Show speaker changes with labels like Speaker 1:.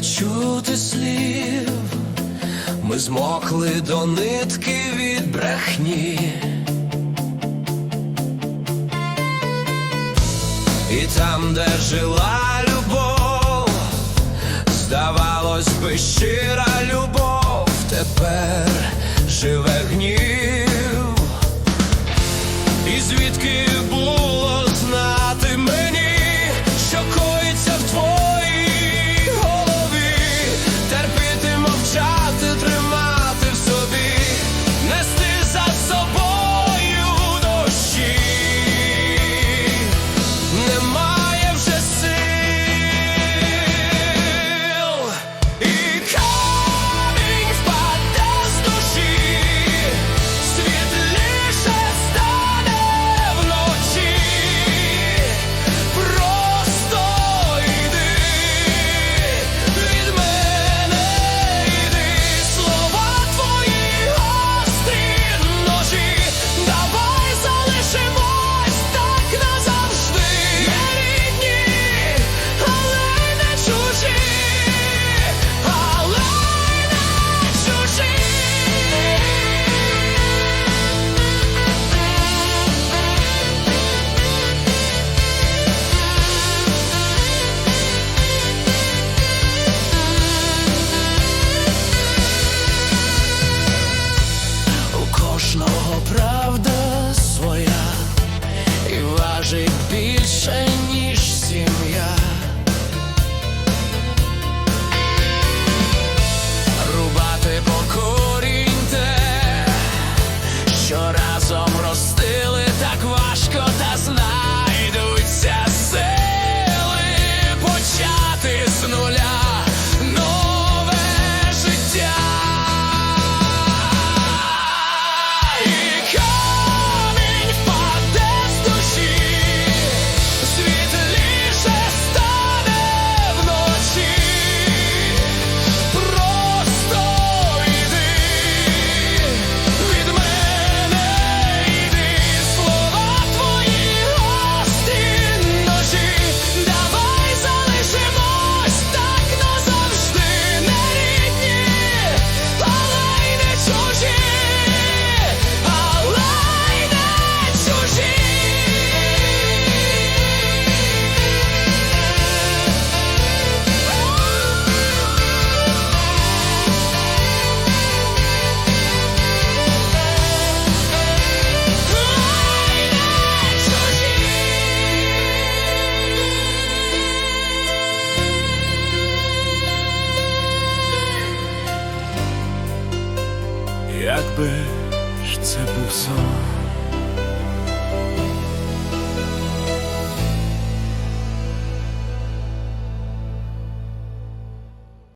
Speaker 1: чути слів, ми змокли до нитки від брехні. І там, де жила любов, здавалось би щира любов. вічного права.
Speaker 2: Якби ж це був сон.